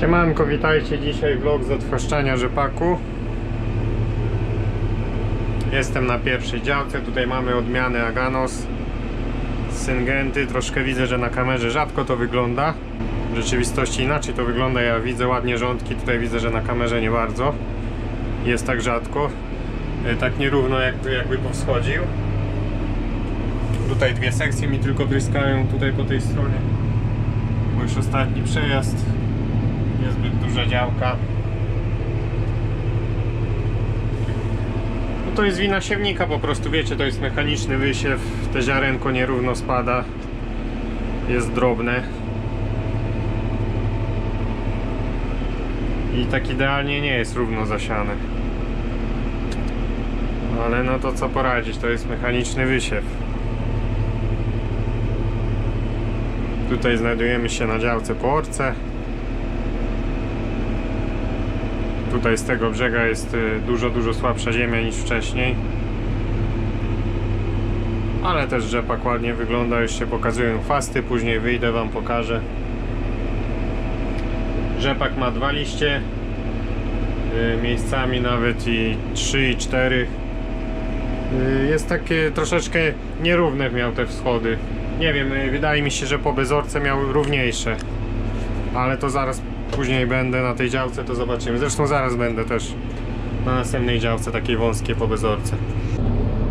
Siemanko, witajcie. Dzisiaj vlog z odfraszczania rzepaku. Jestem na pierwszej działce. Tutaj mamy odmiany Aganos. Syngenty. Troszkę widzę, że na kamerze rzadko to wygląda. W rzeczywistości inaczej to wygląda. Ja widzę ładnie rządki. Tutaj widzę, że na kamerze nie bardzo. Jest tak rzadko. E, Tak nierówno jakby, jakby powschodził. Tutaj dwie sekcje mi tylko bryskają tutaj po tej stronie. Już ostatni przejazd. Niezbyt duża działka. No to jest wina siewnika po prostu, wiecie, to jest mechaniczny wysiew. Te ziarenko nierówno spada. Jest drobne. I tak idealnie nie jest równo zasiane. Ale no to co poradzić, to jest mechaniczny wysiew. Tutaj znajdujemy się na działce po orce. Tutaj z tego brzega jest y, dużo, dużo słabsza ziemia niż wcześniej. Ale też rzepak ładnie wygląda, już się pokazują chwasty, później wyjdę wam pokażę. Rzepak ma dwa liście, y, miejscami nawet i 3 i 4. Y, Jest takie troszeczkę nierówne miał te wschody. Nie wiem, wydaje mi się, że po bezorce miał równiejsze. Ale to zaraz później będę na tej działce, to zobaczymy. Zresztą zaraz będę też na następnej działce takiej wąskiej po bezorce.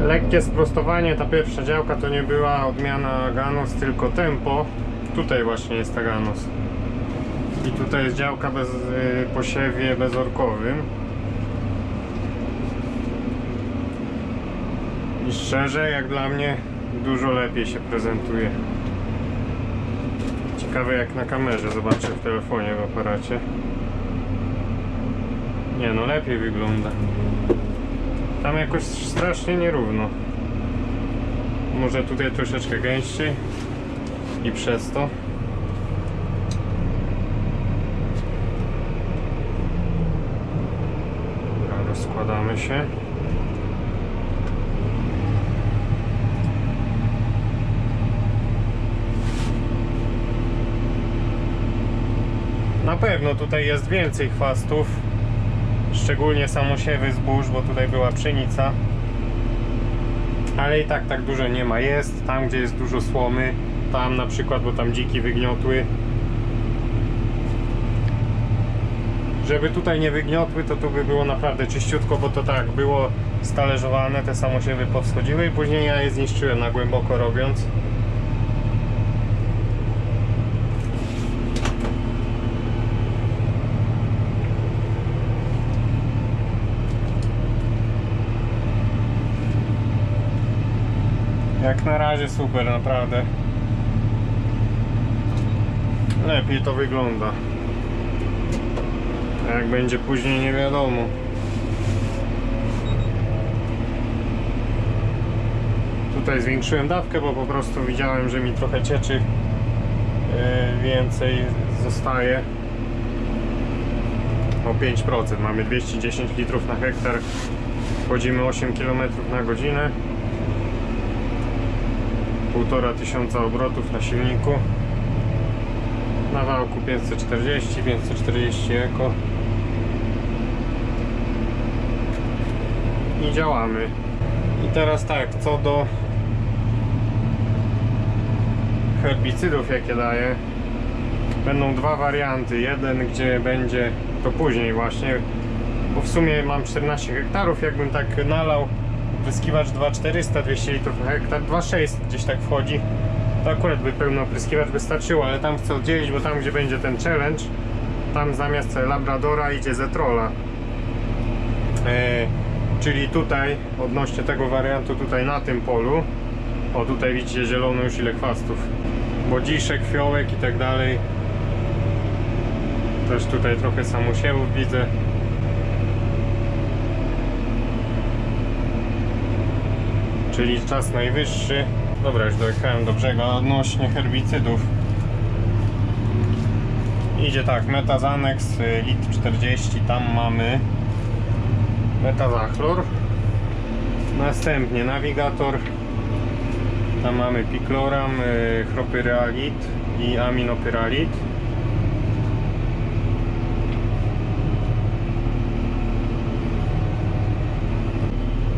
Lekkie sprostowanie, ta pierwsza działka to nie była odmiana Ganos, tylko tempo. Tutaj właśnie jest Ganos. I tutaj jest działka bez, y, po siewie bezorkowym. I szczerze, jak dla mnie, dużo lepiej się prezentuje. Ciekawe jak na kamerze, zobaczę w telefonie w aparacie. Nie no, lepiej wygląda. Tam jakoś strasznie nierówno. Może tutaj troszeczkę gęściej i przez to. Dobra, rozkładamy się. Na pewno tutaj jest więcej chwastów, szczególnie samosiewy zbóż, bo tutaj była pszenica. Ale i tak tak dużo nie ma. Jest tam, gdzie jest dużo słomy, tam na przykład, bo tam dziki wygniotły. Żeby tutaj nie wygniotły, to tu by było naprawdę czyściutko, bo to tak było stalerzowane, te samosiewy powschodziły i później ja je zniszczyłem na głęboko robiąc. Jak na razie super, naprawdę. Lepiej to wygląda. A jak będzie później, nie wiadomo. Tutaj zwiększyłem dawkę, bo po prostu widziałem, że mi trochę cieczy yy, więcej zostaje. O 5%. Mamy 210 litrów na hektar. Wchodzimy 8 km na godzinę półtora tysiąca obrotów na silniku. Na wałku 540 540 eko. I działamy. I teraz tak co do herbicydów jakie daję będą dwa warianty. Jeden gdzie będzie to później właśnie bo w sumie mam 14 hektarów jakbym tak nalał opryskiwacz 2400 200 litrów na hektar 2600 gdzieś tak wchodzi. To akurat by pełny opryskiwacz wystarczyło ale tam chcę oddzielić, bo tam gdzie będzie ten challenge tam zamiast Labradora idzie Zetrola. E, czyli tutaj odnośnie tego wariantu tutaj na tym polu o tutaj widzicie zielono już ile chwastów bodziszek, fiołek i tak dalej. Też tutaj trochę samosiewów widzę czyli czas najwyższy. Dobra, już dojechałem do brzega odnośnie herbicydów. Idzie tak, Metazanex y, lit 40, tam mamy Metazachlor. Następnie Navigator. Tam mamy Picloram, y, Chropyralit i Aminopyralit.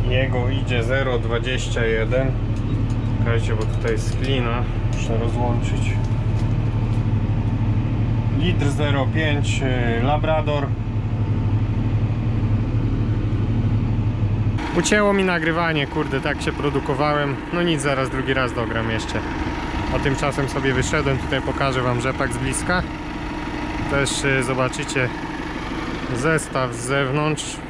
Niego idzie 0,21 Czekajcie, bo tutaj jest klina Muszę rozłączyć Litr 0,5 y, Labrador Ucięło mi nagrywanie, kurde, tak się produkowałem. No nic, zaraz drugi raz dogram jeszcze. A tymczasem sobie wyszedłem, tutaj pokażę Wam rzepak z bliska. Też y, zobaczycie zestaw z zewnątrz.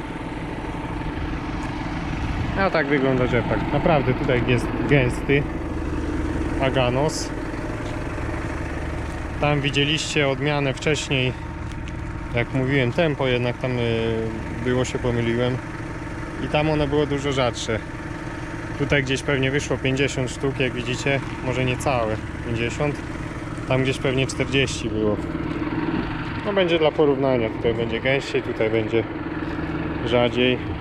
A tak wygląda rzepak. Naprawdę tutaj jest gęsty aganos. Tam widzieliście odmianę wcześniej. Jak mówiłem, tempo jednak tam y, było się pomyliłem. I tam one było dużo rzadsze. Tutaj gdzieś pewnie wyszło 50 sztuk, jak widzicie, może nie całe 50. Tam gdzieś pewnie 40 było. No będzie dla porównania. Tutaj będzie gęściej, tutaj będzie rzadziej.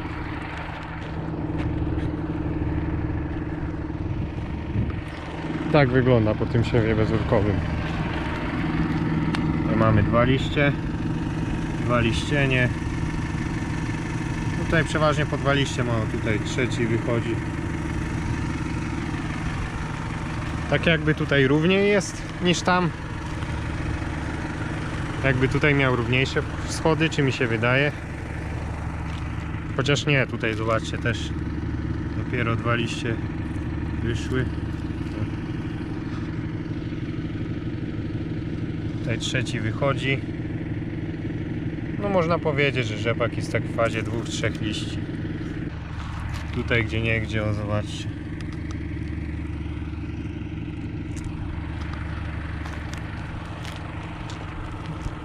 Tak wygląda po tym siewie bezurkowym. Tutaj mamy dwa liście, dwa liścienie. Tutaj przeważnie po dwa liście mało, tutaj trzeci wychodzi. Tak jakby tutaj równiej jest niż tam. Jakby tutaj miał równiejsze schody, czy mi się wydaje. Chociaż nie, tutaj zobaczcie też dopiero dwa liście wyszły. Tutaj trzeci wychodzi. No można powiedzieć, że rzepak jest tak w fazie dwóch, trzech liści. Tutaj gdzie nie gdzie, o zobaczcie.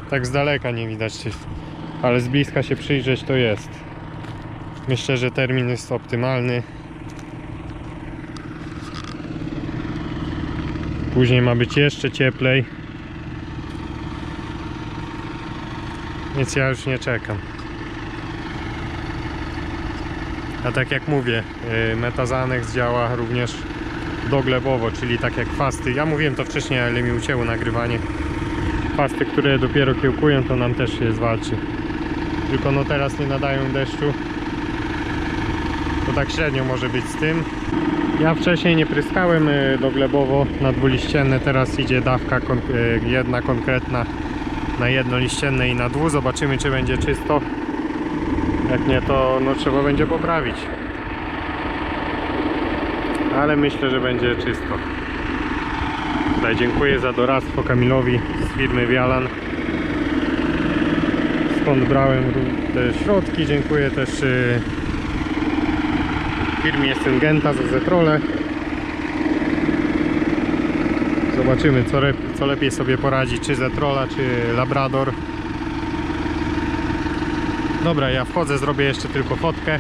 Tak z daleka nie widać, ale z bliska się przyjrzeć to jest. Myślę, że termin jest optymalny. Później ma być jeszcze cieplej. Więc ja już nie czekam. A tak jak mówię, yy, Metazanex działa również doglebowo, czyli tak jak fasty. Ja mówiłem to wcześniej, ale mi ucięło nagrywanie. Fasty, które dopiero kiełkują, to nam też się zwalczy. Tylko no teraz nie nadają deszczu. To tak średnio może być z tym. Ja wcześniej nie pryskałem yy, doglebowo na dwuliścienne, teraz idzie dawka yy, jedna konkretna na jedno liścienne i na dwu. Zobaczymy czy będzie czysto. Jak nie to no, trzeba będzie poprawić. Ale myślę, że będzie czysto. Tutaj dziękuję za doradztwo Kamilowi z firmy Wialan. Skąd brałem te środki. Dziękuję też y, firmie Syngenta za Zetrole. Zobaczymy co, co lepiej sobie poradzi, czy Zetrola, czy Labrador. Dobra, ja wchodzę, zrobię jeszcze tylko fotkę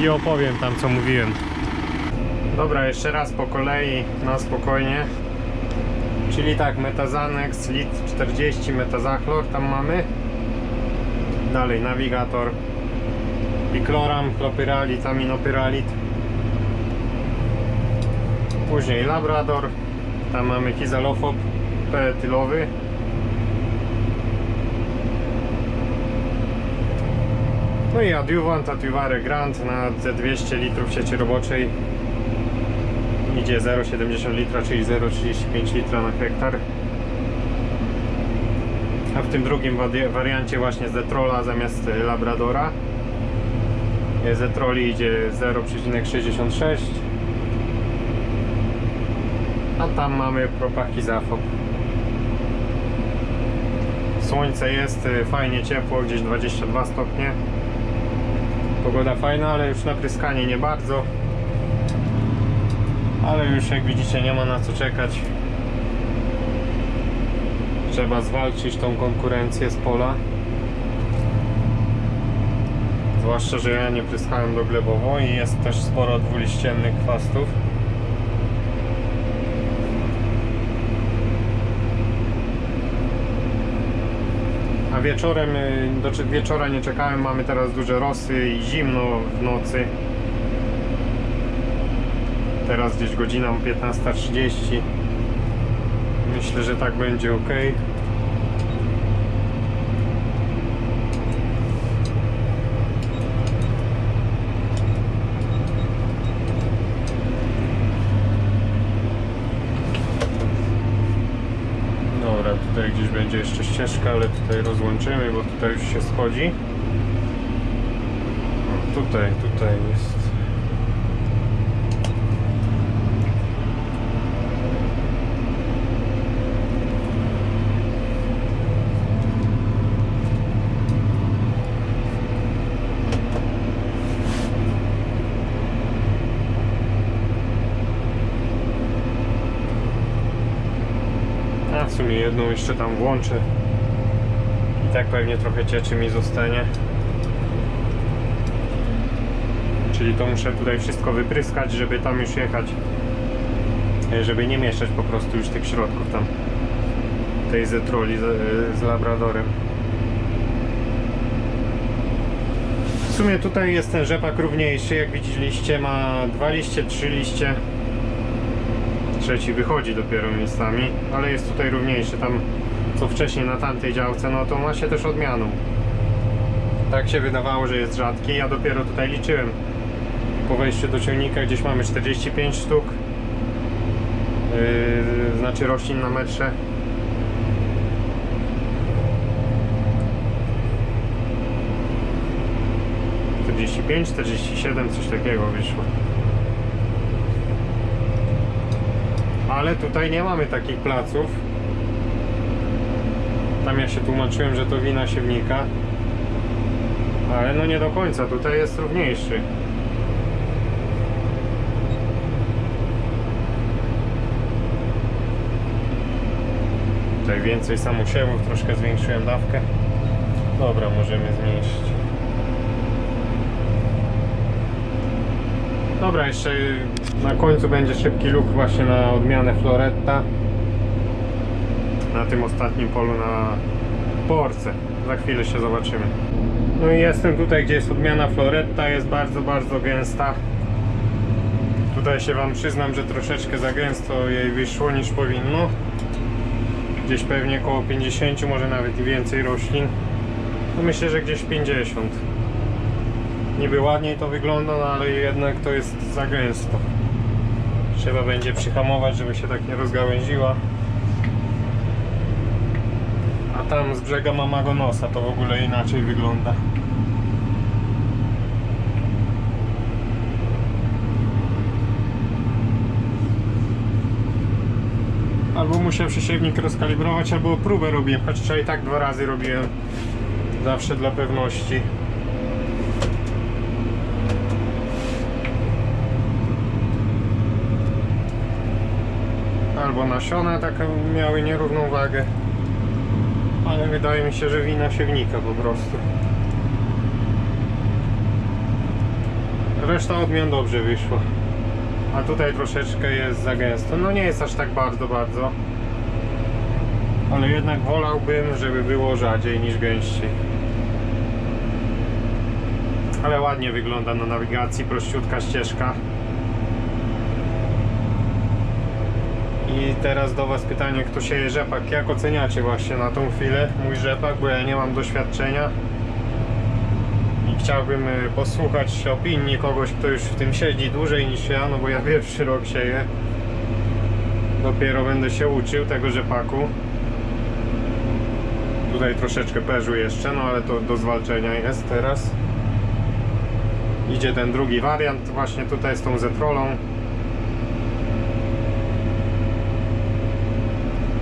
i opowiem tam co mówiłem. Dobra, jeszcze raz po kolei, na spokojnie. Czyli tak, Metazanex, lit 40, Metazachlor tam mamy. Dalej nawigator, Picloram, Clopyralit, Aminopyralit. Później Labrador, tam mamy Kizalofob petylowy. No i adiuvant, Adjuvare Grand na te 200 litrów sieci roboczej idzie 0,70 litra, czyli 0,35 litra na hektar. A w tym drugim wariancie właśnie Zetrola zamiast Labradora Zetroli idzie 0,66 a tam mamy propaki zafob. Słońce jest, y, fajnie ciepło, gdzieś 22 stopnie. Pogoda fajna, ale już na pryskanie nie bardzo. Ale już jak widzicie nie ma na co czekać. Trzeba zwalczyć tą konkurencję z pola. Zwłaszcza, że ja nie pryskałem doglebowo i jest też sporo dwuliściennych chwastów. Wieczorem, y, do wieczora nie czekałem, mamy teraz duże rosy i zimno w nocy. Teraz gdzieś godzina 15.30. Myślę, że tak będzie ok. Będzie jeszcze ścieżka, ale tutaj rozłączymy, bo tutaj już się schodzi. O, tutaj, tutaj jest. A w sumie jedną jeszcze tam włączę. I tak pewnie trochę cieczy mi zostanie. Czyli to muszę tutaj wszystko wypryskać, żeby tam już jechać. E, Żeby nie mieszać po prostu już tych środków tam. Tej zetroli z, z labradorem. W sumie tutaj jest ten rzepak równiejszy, jak widzieliście, ma dwa liście, trzy liście trzeci wychodzi dopiero miejscami, ale jest tutaj równiejszy. Tam co wcześniej na tamtej działce, no to ma się też odmianą. Tak się wydawało, że jest rzadki. Ja dopiero tutaj liczyłem. Po wejściu do ciągnika gdzieś mamy 45 sztuk. Yy, znaczy roślin na metrze. Pięć, czterdzieści siedem, coś takiego wyszło. Ale tutaj nie mamy takich placów. Tam ja się tłumaczyłem, że to wina siewnika. Ale no nie do końca, tutaj jest równiejszy. Tutaj więcej samosiewów, troszkę zwiększyłem dawkę. Dobra, możemy zmniejszyć. Dobra, jeszcze na końcu będzie szybki luk właśnie na odmianę Floretta. Na tym ostatnim polu na porce. Za chwilę się zobaczymy. No i jestem tutaj, gdzie jest odmiana Floretta. Jest bardzo, bardzo gęsta. Tutaj się Wam przyznam, że troszeczkę za gęsto jej wyszło niż powinno. Gdzieś pewnie około 50, może nawet i więcej roślin. No myślę, że gdzieś 50 niby ładniej to wygląda, no ale jednak to jest za gęsto. Trzeba będzie przyhamować, żeby się tak nie rozgałęziła. A tam z brzega mamago nosa to w ogóle inaczej wygląda. Albo muszę przesiewnik rozkalibrować, albo próbę robię, choć wczoraj tak dwa razy robiłem. Zawsze dla pewności. Albo nasiona takie miały nierówną wagę. Ale wydaje mi się, że wina siewnika po prostu. Reszta odmian dobrze wyszła. A tutaj troszeczkę jest za gęsto. No nie jest aż tak bardzo, bardzo. Ale jednak wolałbym, żeby było rzadziej niż gęściej. Ale ładnie wygląda na nawigacji, prościutka ścieżka. I teraz do Was pytanie, kto sieje rzepak. Jak oceniacie właśnie na tą chwilę mój rzepak, bo ja nie mam doświadczenia i chciałbym y, posłuchać opinii kogoś, kto już w tym siedzi dłużej niż ja, no bo ja pierwszy rok sieję. Dopiero będę się uczył tego rzepaku. Tutaj troszeczkę perzu jeszcze, no ale to do zwalczenia jest teraz. Idzie ten drugi wariant właśnie tutaj z tą zetrolą.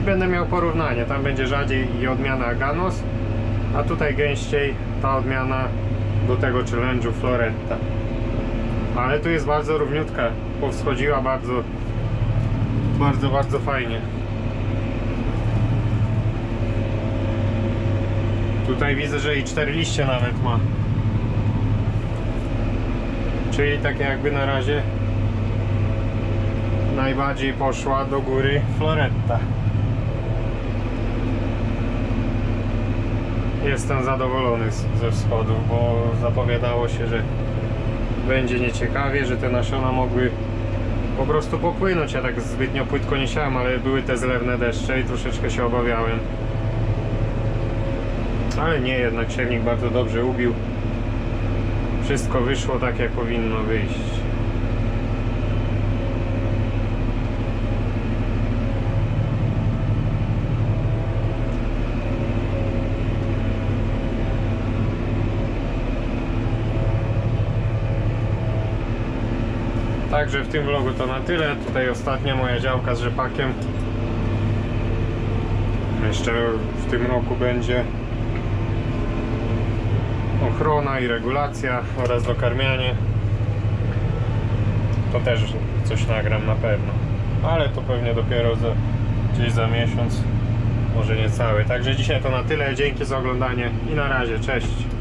Będę miał porównanie. Tam będzie rzadziej i odmiana Ganos, a tutaj gęściej ta odmiana do tego challenge'u Floretta. Ale tu jest bardzo równiutka, powschodziła bardzo, bardzo, bardzo fajnie. Tutaj widzę, że i cztery liście nawet ma. Czyli tak jakby na razie najbardziej poszła do góry Floretta. Jestem zadowolony ze wschodów, bo zapowiadało się, że będzie nieciekawie, że te nasiona mogły po prostu popłynąć. Ja tak zbytnio płytko nie siałem, ale były te zlewne deszcze i troszeczkę się obawiałem. Ale nie, jednak siewnik bardzo dobrze ubił. Wszystko wyszło tak, jak powinno wyjść. Także w tym vlogu to na tyle. Tutaj ostatnia moja działka z rzepakiem. Jeszcze w tym roku będzie ochrona i regulacja oraz dokarmianie. To też coś nagram na pewno. Ale to pewnie dopiero za, gdzieś za miesiąc, może nie cały. Także dzisiaj to na tyle. Dzięki za oglądanie i na razie. Cześć.